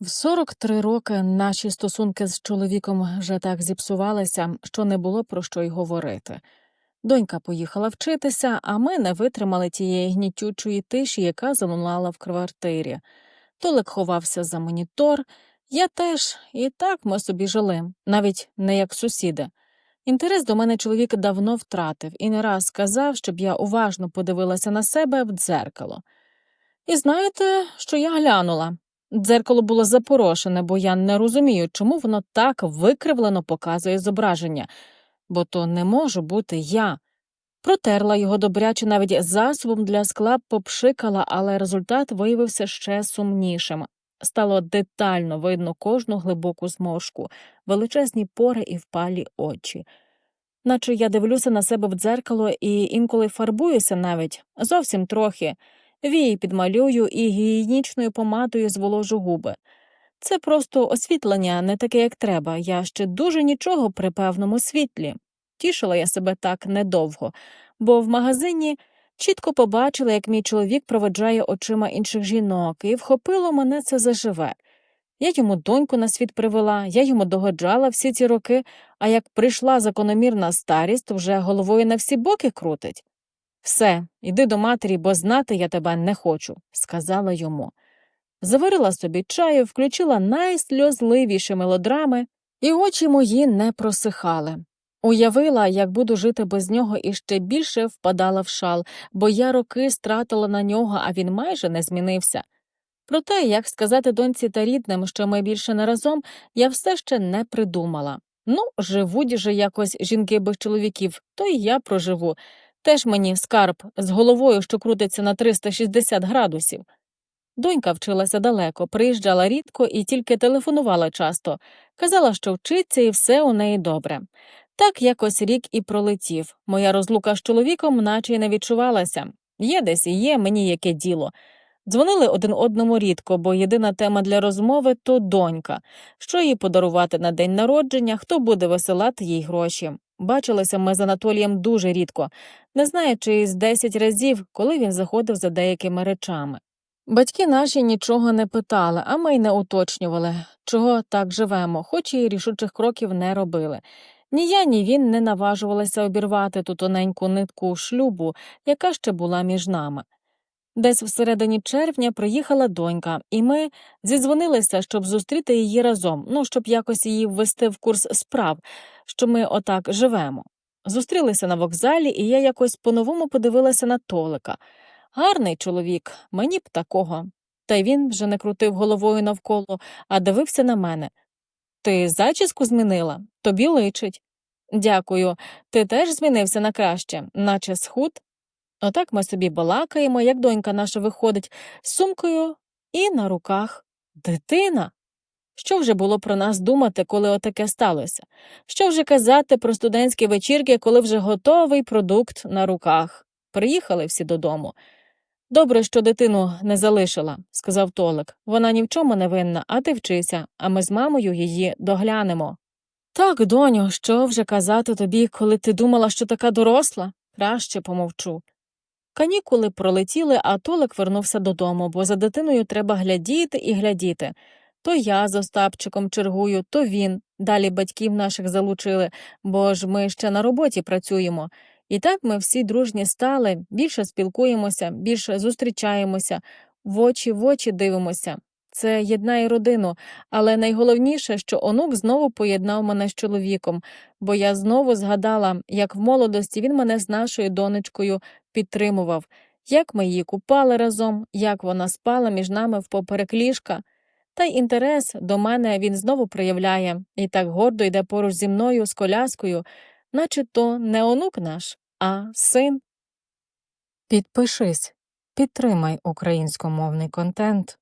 В 43 роки наші стосунки з чоловіком вже так зіпсувалися, що не було про що й говорити. Донька поїхала вчитися, а ми не витримали тієї гнітючої тиші, яка залунала в квартирі. Толик ховався за монітор, я теж, і так ми собі жили, навіть не як сусіди. Інтерес до мене чоловік давно втратив і не раз сказав, щоб я уважно подивилася на себе в дзеркало. І знаєте, що я глянула? Дзеркало було запорошене, бо я не розумію, чому воно так викривлено показує зображення, бо то не можу бути я. Протерла його добряче навіть засобом для скла попшикала, але результат виявився ще сумнішим. Стало детально видно кожну глибоку зморшку, величезні пори і впалі очі. Наче я дивлюся на себе в дзеркало і інколи фарбуюся навіть зовсім трохи. Вії підмалюю і гігієнічною помадою зволожу губи. Це просто освітлення, не таке, як треба. Я ще дуже нічого при певному світлі. Тішила я себе так недовго, бо в магазині чітко побачила, як мій чоловік проведжає очима інших жінок, і вхопило мене це заживе. Я йому доньку на світ привела, я йому догоджала всі ці роки, а як прийшла закономірна старість, вже головою на всі боки крутить. Все, іди до матері, бо знати я тебе не хочу, сказала йому. Заварила собі чаю, включила найсльозливіші мелодрами, і очі мої не просихали. Уявила, як буду жити без нього, і ще більше впадала в шал, бо я роки стратила на нього, а він майже не змінився. Проте, як сказати доньці та рідним, що ми більше не разом, я все ще не придумала. Ну, живуть же якось жінки без чоловіків, то й я проживу. Теж мені скарб з головою, що крутиться на 360 градусів. Донька вчилася далеко, приїжджала рідко і тільки телефонувала часто. Казала, що вчиться і все у неї добре. Так якось рік і пролетів. Моя розлука з чоловіком наче й не відчувалася. Є десь і є, мені яке діло. Дзвонили один одному рідко, бо єдина тема для розмови то донька, що їй подарувати на день народження, хто буде висилати їй гроші. Бачилися ми з Анатолієм дуже рідко, не знаю, чи з 10 разів, коли він заходив за деякими речами. Батьки наші нічого не питали, а ми й не уточнювали, чого так живемо, хоч і рішучих кроків не робили. Ні я, ні він не наважувалися обірвати ту тоненьку нитку шлюбу, яка ще була між нами. Десь всередині червня приїхала донька, і ми зідзвонилися, щоб зустріти її разом, ну, щоб якось її ввести в курс справ, що ми отак живемо. Зустрілися на вокзалі, і я якось по-новому подивилася на Толика. Гарний чоловік, мені б такого. Та й він вже не крутив головою навколо, а дивився на мене. Ти зачіску змінила? Тобі личить. Дякую. Ти теж змінився на краще, наче схуд. Отак ми собі балакаємо, як донька наша виходить з сумкою і на руках дитина. Що вже було про нас думати, коли отаке сталося? Що вже казати про студентські вечірки, коли вже готовий продукт на руках? Приїхали всі додому. Добре, що дитину не залишила, сказав Толик. Вона ні в чому не винна, а ти вчися, а ми з мамою її доглянемо. Так, доню, що вже казати тобі, коли ти думала, що така доросла? Краще помовчу. Канікули пролетіли, а Толик вернувся додому, бо за дитиною треба глядіти і глядіти. То я з Остапчиком чергую, то він. Далі батьків наших залучили, бо ж ми ще на роботі працюємо. І так ми всі дружні стали, більше спілкуємося, більше зустрічаємося, в очі в очі дивимося. Це єднає родину, але найголовніше, що онук знову поєднав мене з чоловіком, бо я знову згадала, як в молодості він мене з нашою донечкою підтримував, як ми її купали разом, як вона спала між нами впоперек ліжка. Та й інтерес до мене він знову проявляє і так гордо йде поруч зі мною з коляскою, наче то не онук наш, а син. Підпишись, підтримай українськомовний контент.